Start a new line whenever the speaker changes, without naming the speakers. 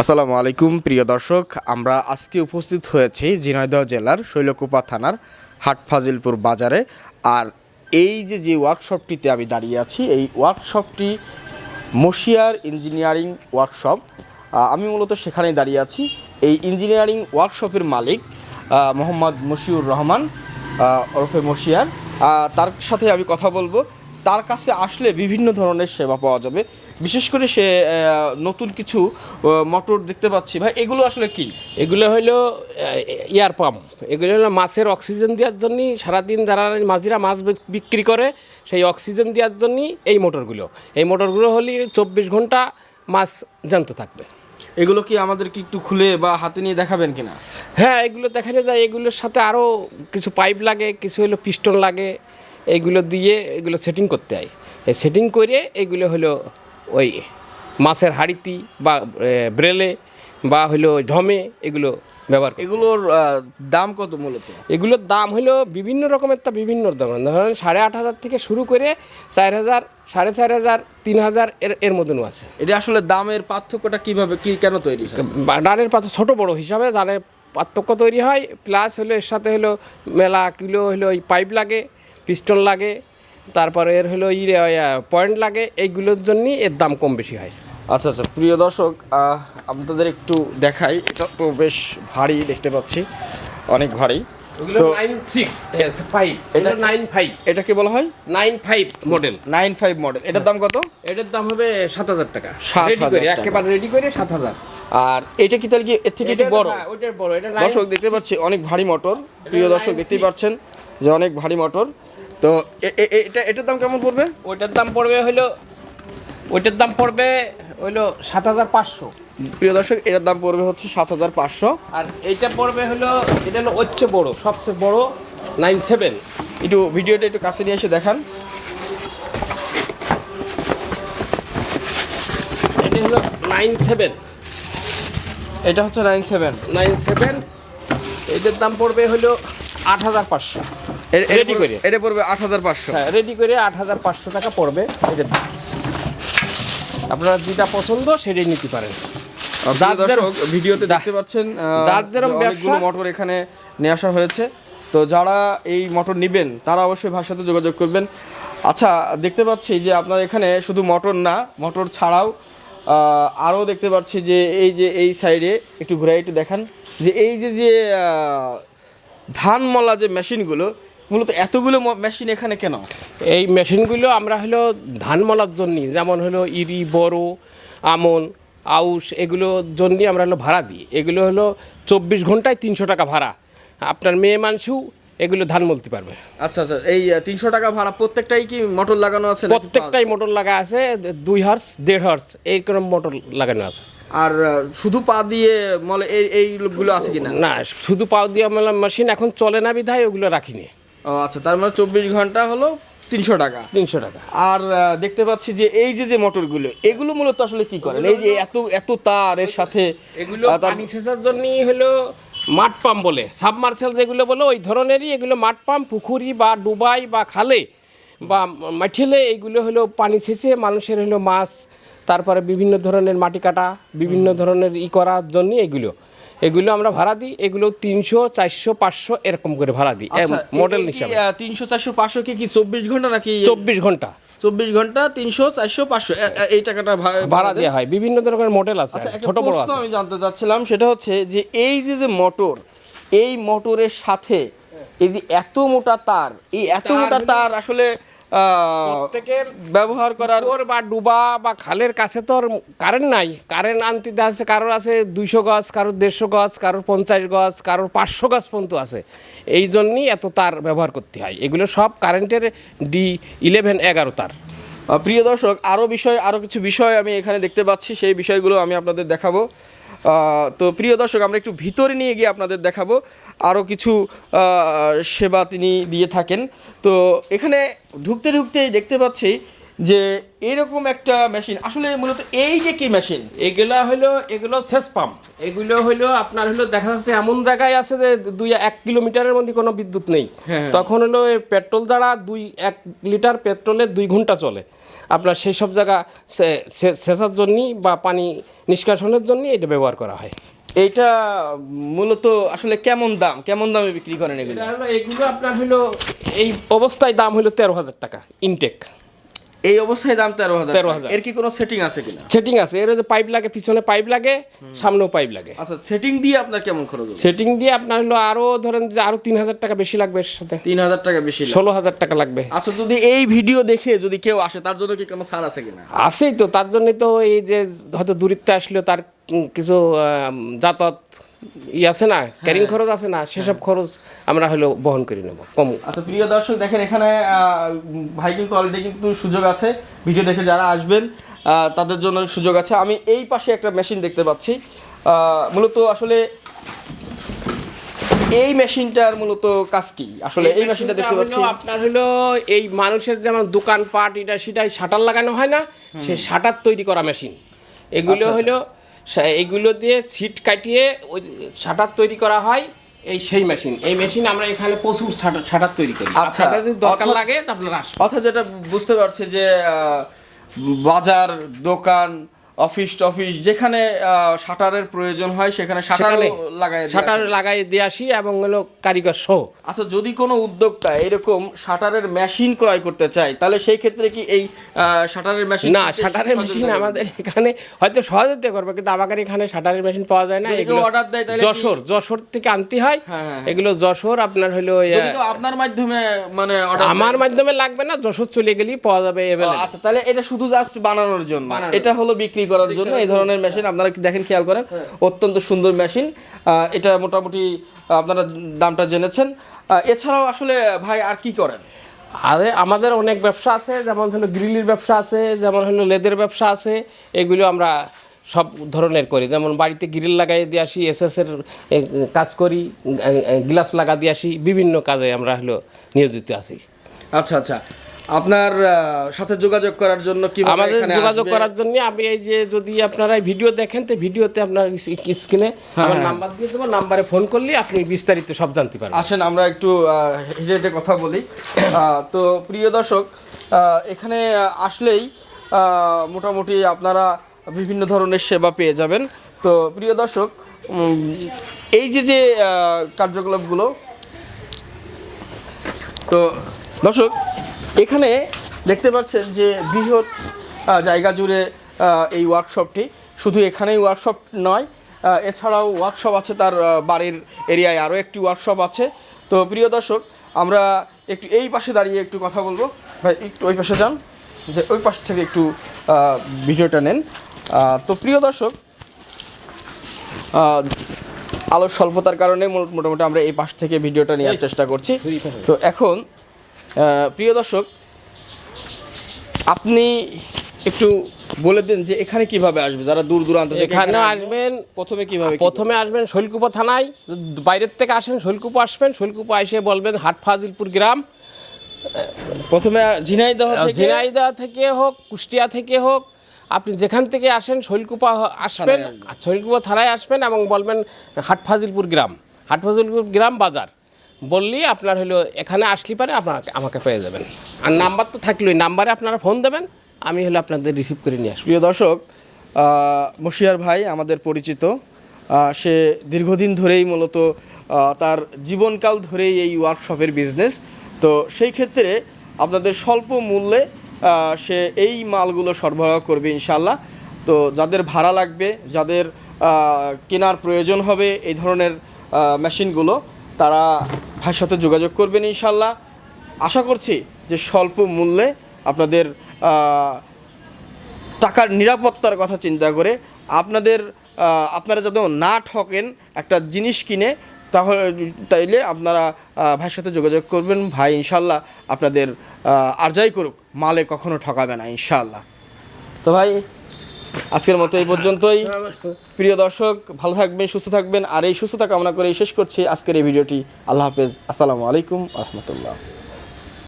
আসসালামু আলাইকুম, প্রিয় দর্শক। আমরা আজকে উপস্থিত হয়েছি ঝিনাইদহ জেলার শৈলকুপা থানার হাট ফাজিলপুর বাজারে। আর এই যে যে ওয়ার্কশপটিতে আমি দাঁড়িয়ে আছি, এই ওয়ার্কশপটি মশিয়ার ইঞ্জিনিয়ারিং ওয়ার্কশপ আমি মূলত সেখানেই দাঁড়িয়ে আছি। এই ইঞ্জিনিয়ারিং ওয়ার্কশপের মালিক মোহাম্মদ মশিউর রহমান ওরফে মশিয়ার। তার সাথে আমি কথা বলব। তার কাছে আসলে বিভিন্ন ধরনের সেবা পাওয়া যাবে। বিশেষ করে সে নতুন কিছু মোটর দেখতে পাচ্ছি। ভাই এগুলো আসলে কি?
এগুলো হলো এয়ার পাম্প এগুলো হলো মাছের অক্সিজেন দেওয়ার জন্য সারাদিন যারা মাঝিরা মাছ বিক্রি করে সেই অক্সিজেন দেওয়ার জন্য এই মোটরগুলো এই মোটরগুলো হলে চব্বিশ ঘণ্টা মাছ জ্যান্ত থাকবে।
এগুলো কি আমাদের কি একটু খুলে বা হাতে নিয়ে দেখাবেন কিনা?
হ্যাঁ এগুলো দেখানো যায়। এগুলোর সাথে আরও কিছু পাইপ লাগে কিছু হলো পিস্টন লাগে। এইগুলো দিয়ে এগুলো সেটিং করতে হয়। এই সেটিং করে এগুলো হলো ওই মাছের হাড়িতি বা ব্রেলে বা হলো ঢমে এগুলো ব্যবহার
এগুলোর দাম কত মূলত?
এগুলোর দাম হলো বিভিন্ন রকমের তা বিভিন্ন দাম। ধরেন সাড়ে আট হাজার থেকে শুরু করে চার হাজার সাড়ে চার হাজার তিন হাজার এর এর মতনও আছে।
এটা আসলে দামের পার্থক্যটা কীভাবে কি কেন তৈরি
ডালের পাত্র ছোট বড় হিসাবে ডালের পার্থক্য তৈরি হয় প্লাস হলো এর সাথে হলো মেলা কিলো হলো ওই পাইপ লাগে পিস্টন লাগে তারপরে এর হলো ই পয়েন্ট লাগে এইগুলোর জন্যই এর দাম কম বেশি হয়।
আচ্ছা আচ্ছা প্রিয় দর্শক আপনাদের একটু দেখাই এটা তো বেশ ভারী দেখতে পাচ্ছি অনেক ভারী। তো এটাকে বলা হয়?
Nine five model
nine five model এটার দাম কত?
এটার দাম হবে সাত হাজার টাকা।
7,000
রেডি করে একেবারে রেডি করে সাত হাজার।
আর এটা কি তাহলে এর থেকে একটু বড়?
হ্যাঁ,
দর্শক দেখতে পাচ্ছি অনেক ভারী মোটর প্রিয় দর্শক দেখতেই পাচ্ছেন যে অনেক ভারী মোটর তো এটা এটার দাম কেমন পড়বে?
ওইটার দাম পড়বে হলো ওইটার দাম পড়বে হলো সাত হাজার পাঁচশো।
প্রিয় দর্শক এটার দাম পড়বে হচ্ছে সাত হাজার পাঁচশো।
আর এইটা পড়বে হলো এটা হলো হচ্ছে বড় সবচেয়ে বড় নাইন সেভেন।
একটু ভিডিওটা একটু কাছে নিয়ে এসে দেখান।
এটা হলো নাইন সেভেন।
এটা হচ্ছে নাইন সেভেন।
নাইন সেভেন এটার দাম পড়বে হলো আট হাজার পাঁচশো। Ready করে।
এটা পড়বে আট হাজার পাঁচশো।
হ্যাঁ রেডি করে আট হাজার পাঁচশো টাকা পড়বে। দাম আপনারা যেটা পছন্দ সেটাই নিতে পারেন।
দর্শক ভিডিওতে দেখতে পাচ্ছেন
যার
অনেকগুলো
ব্যবসা-
মোটর এখানে নিয়ে আসা হয়েছে। তো যারা এই মোটর নেবেন তারা অবশ্যই ভাষার সাথে যোগাযোগ করবেন। আচ্ছা দেখতে পাচ্ছি যে আপনার এখানে শুধু মোটর না মোটর ছাড়াও আরও দেখতে পাচ্ছি যে এই যে এই সাইডে একটু ঘুরে একটু দেখান। যে এই যে যে ধান মলা যে মেশিনগুলো মূলত এতগুলো মেশিন এখানে কেন?
এই মেশিনগুলো আমরা হলো ধান মলার জন্য যেমন হলো ইরি বড় আমন আউশ এগুলোর জন্য আমরা হলো ভাড়া দিই। এগুলো হলো চব্বিশ ঘন্টায় তিনশো টাকা ভাড়া। আপনার মেয়ে মানুষও এগুলো ধান মলতে পারবে।
আচ্ছা আচ্ছা এই তিনশো টাকা ভাড়া প্রত্যেকটাই কি মোটর লাগানো আছে
প্রত্যেকটাই মোটর লাগা আছে দুই হার্স দেড় হার্স এইরকম মোটর লাগানো আছে।
আর শুধু পা দিয়ে মলে এই এইগুলো আছে কিনা?
না শুধু পা দিয়ে মেশিন এখন চলে না বিধায় ওগুলো রাখিনি।
ও আচ্ছা তার মানে চব্বিশ ঘণ্টা হলো তিনশো টাকা।
তিনশো টাকা।
আর দেখতে পাচ্ছি যে এই যে যে মোটরগুলো এগুলো মূলত আসলে কি করেন? এই যে এত এত তার এর সাথে
এগুলো পানি সেচার জন্য হলো মাঠ পাম্প বলে। সাবমার্সেল যেগুলো বলে ওই ধরনেরই এগুলো মাঠ পাম্প পুকুরি বা ডুবাই বা খালে বা মাঠিলে এইগুলো হলো পানি সেচে মানুষের হলো মাছ তারপরে বিভিন্ন ধরনের মাটি কাটা বিভিন্ন ধরনের ই করার জন্য এগুলো। এগুলো আমরা ভাড়া দিই এগুলো তিনশো চারশো পাঁচশো এরকম করে ভাড়া দিই
আচ্ছা,
মডেল
এই
হিসাবে।
তিনশো চারশো পাঁচশো কি কি চব্বিশ ঘণ্টা নাকি?
চব্বিশ ঘণ্টা।
চব্বিশ ঘণ্টা তিনশো চারশো পাঁচশো এই টাকাটা
ভাড়া দেওয়া হয় বিভিন্ন ধরনের মডেল আছে
আচ্ছা,
ছোট বড় আছে।
আমি জানতে চাচ্ছিলাম সেটা হচ্ছে যে এই যে যে মোটর এই মোটরের সাথে এই যে এত মোটা তার এই এত মোটা তার আসলে ব্যবহার করার
ওর বা ডুবা বা খালের কাছে তো আর কারেন্ট নাই। কারেন্ট আনতে আছে কারোর আছে দুইশো গজ কারোর দেড়শো গজ কারোর পঞ্চাশ গজ কারোর পাঁচশো গজ পর্যন্ত আছে। এই জন্যই এত তার ব্যবহার করতে হয়। এগুলো সব কারেন্টের ডি ইলেভেন এগারো তার।
প্রিয় দর্শক আরও বিষয় আরও কিছু বিষয় আমি এখানে দেখতে পাচ্ছি। সেই বিষয়গুলো আমি আপনাদের দেখাবো। তো প্রিয় দর্শক আমরা একটু ভিতরে নিয়ে গিয়ে আপনাদের দেখাবো। আরও কিছু সেবা তিনি দিয়ে থাকেন। তো এখানে ঢুকতে ঢুকতে দেখতে পাচ্ছি যে এরকম একটা মেশিন আসলে মূলত এই যে কি মেশিন?
এগুলো হলো এগুলো শেষ পাম্প। এগুলো হলো আপনার হলো দেখা যাচ্ছে এমন জায়গায় আছে যে দুই এক কিলোমিটারের মধ্যে কোনো বিদ্যুৎ নেই। তখন হলো পেট্রোল দ্বারা দুই এক লিটার পেট্রোলে দুই ঘণ্টা চলে। আপনার সেই সব জায়গা সেচার জন্য বা পানি নিষ্কাশনের জন্য এটা ব্যবহার করা হয়।
এটা মূলত আসলে কেমন দাম? কেমন দামে বিক্রি করেন এগুলো?
এগুলো আপনার হলো এই অবস্থায় দাম হলো তেরো হাজার টাকা ইনটেক
এই অবস্থায় দাম তেরো হাজার
13,000
এর কি কোনো সেটিং আছে কিনা?
সেটিং আছে। এর যে পাইপ লাগে পিছনে পাইপ লাগে সামনেও পাইপ লাগে।
আচ্ছা সেটিং দিয়ে আপনার কেমন খরচ হবে
সেটিং দিয়ে আপনার হলো আরও ধরেন যে আরও তিন হাজার টাকা বেশি লাগবে এর সাথে।
তিন হাজার টাকা বেশি
ষোলো হাজার টাকা লাগবে।
আচ্ছা যদি এই ভিডিও দেখে যদি কেউ আসে তার জন্য কি কোনো ছাড় আছে কিনা?
আছেই তো তার জন্যই তো এই যে হয়তো দূরত্বে আসলে তার কিছু যাতায়াত ই আছে না? ক্যারিং খরচ আছে না? সেসব খরচ আমরা হলো বহন করে নেব কম।
আচ্ছা প্রিয় দর্শক দেখেন এখানে ভাই কিন্তু অলরেডি কিন্তু সুযোগ আছে। ভিডিও দেখে যারা আসবেন তাদের জন্য সুযোগ আছে। আমি এই পাশে একটা মেশিন দেখতে পাচ্ছি। মূলত আসলে এই মেশিনটার মূলত কাজ কি? আসলে এই মেশিনটা দেখতে পাচ্ছি।
আপনার হলো এই মানুষের যেমন দোকানপাট এটা সেটাই শাটার লাগানো হয় না সে শাটার তৈরি করা মেশিন এগুলো
আচ্ছা,
হলো এগুলো দিয়ে সিট কাটিয়ে ওই শাটার তৈরি করা হয় এই সেই মেশিন এই মেশিন আমরা এখানে প্রচুর শাটার তৈরি করি।
আচ্ছা,
যদি দরকার লাগে তাহলে আপনারা আসবেন।
অর্থাৎ যেটা বুঝতে পারছি যে বাজার দোকান অফিস টফিস যেখানে শাটারের প্রয়োজন হয় সেখানে শাটার লাগাই
শাটার লাগাই দিয়ে আসি এবং হলো কারিগর সহ।
আচ্ছা যদি কোনো উদ্যোক্তা এরকম শাটারের মেশিন ক্রয় করতে চায় তাহলে সেই ক্ষেত্রে কি এই শাটারের মেশিন
না শাটারের মেশিন আমাদের এখানে হয়তো সহজতে করবে কিন্তু আমাদের এখানে শাটারের মেশিন পাওয়া যায় না। এগুলো
order দেয় তাহলে
যশোর যশোর থেকে আনতে হয়।
হ্যাঁ, হ্যাঁ,
এগুলো যশোর আপনার হলো ইয়ে,
যদি আপনার মাধ্যমে মানে
আমার মাধ্যমে লাগবে না যশোর চলে গেলেই পাওয়া যাবে
আচ্ছা তাহলে এটা শুধু জাস্ট বানানোর জন্য। এটা হলো বিক্রি করার জন্য এই ধরনের মেশিন আপনারা দেখেন খেয়াল করেন? অত্যন্ত সুন্দর মেশিন এটা মোটামুটি আপনারা দামটা জেনেছেন। এছাড়াও আসলে ভাই আর কি করেন?
আরে আমাদের অনেক ব্যবসা আছে যেমন হলো গ্রিলের ব্যবসা আছে যেমন হলো লেদের ব্যবসা আছে এগুলো আমরা সব ধরনের করি। যেমন বাড়িতে গ্রিল লাগাই দিয়ে আসি এস এর কাজ করি গ্লাস লাগা দিয়ে আসি বিভিন্ন কাজে আমরা হলো নিয়োজিত আছি।
আচ্ছা আচ্ছা। আপনার সাথে যোগাযোগ করার জন্য কি
আমাদের যোগাযোগ করার জন্য আমি এই যে যদি আপনারা এই ভিডিও দেখেন তো ভিডিওতে আপনার স্ক্রিনে আমার নাম্বার দিয়ে দেবো নাম্বারে ফোন করলে আপনি বিস্তারিত সব জানতে পারবেন।
আসেন আমরা একটু হেঁটে হেঁটে কথা বলি। তো প্রিয় দর্শক এখানে আসলেই আহ, মোটামুটি আপনারা বিভিন্ন ধরনের সেবা পেয়ে যাবেন। তো প্রিয় দর্শক এই যে যে কার্যকলাপগুলো তো দর্শক এখানে দেখতে পাচ্ছেন যে বৃহৎ জায়গা জুড়ে এই ওয়ার্কশপটি শুধু এখানেই ওয়ার্কশপ নয় এছাড়াও ওয়ার্কশপ আছে তার বাড়ির এরিয়ায় আরও একটি ওয়ার্কশপ আছে। তো প্রিয় দর্শক আমরা একটু এই পাশে দাঁড়িয়ে একটু কথা বলব। ভাই একটু ওই পাশে যান যে ওই পাশ থেকে একটু ভিডিওটা নেন। তো প্রিয় দর্শক আলোর স্বল্পতার কারণে মোটামুটি আমরা এই পাশ থেকে ভিডিওটা নেওয়ার চেষ্টা করছি। তো এখন প্রিয় দর্শক আপনি একটু বলে দিন যে এখানে কীভাবে আসবে? যারা দূর দূরান্ত
এখানে আসবেন
প্রথমে কীভাবে
প্রথমে আসবেন শৈলকুপা থানায় বাইরের থেকে আসেন শৈলকুপা আসবেন শৈলকুপা এসে বলবেন হাট ফাজিলপুর গ্রাম।
প্রথমে ঝিনাইদহ থেকে
ঝিনাইদহ থেকে হোক কুষ্টিয়া থেকে হোক আপনি যেখান থেকে আসেন শৈলকুপা আসবেন। শৈলকুপা থানায় আসবেন এবং বলবেন হাট ফাজিলপুর গ্রাম। হাট ফাজিলপুর গ্রাম বাজার। বললেই আপনার হলো, এখানে আসলে পারে আপনার আমাকে পেয়ে যাবেন। আর নাম্বার তো থাকলোই, নাম্বারে আপনারা ফোন দেবেন, আমি হলো আপনাদের রিসিভ করে নিয়ে আসব।
প্রিয় দর্শক মশিয়ার ভাই আমাদের পরিচিত সে দীর্ঘদিন ধরেই মূলত তার জীবনকাল ধরেই এই ওয়ার্কশপের বিজনেস তো সেই ক্ষেত্রে আপনাদের স্বল্প মূল্যে সে এই মালগুলো সরবরাহ করবে ইনশাল্লাহ তো যাদের ভাড়া লাগবে, যাদের কেনার প্রয়োজন হবে এই ধরনের মেশিনগুলো তারা ভাইয়ের সাথে যোগাযোগ করবেন ইনশাল্লাহ। আশা করছি যে স্বল্প মূল্যে আপনাদের টাকার নিরাপত্তার কথা চিন্তা করে আপনাদের আপনারা যাতে না ঠকেন একটা জিনিস কিনে তাহলে তাইলে আপনারা ভাইয়ের সাথে যোগাযোগ করবেন। ভাই ইনশাল্লাহ আপনাদের আহ, আর যাই করুক মালে কখনো ঠকাবে না ইনশাল্লাহ। তো ভাই আজকের মতো এই পর্যন্তই। প্রিয় দর্শক, ভালো থাকবেন, সুস্থ থাকবেন, আর এই সুস্থতা কামনা করে শেষ করছি আজকের এই ভিডিওটি। আল্লাহ হাফেজ। আসসালামু আলাইকুম রহমতুল্লাহ।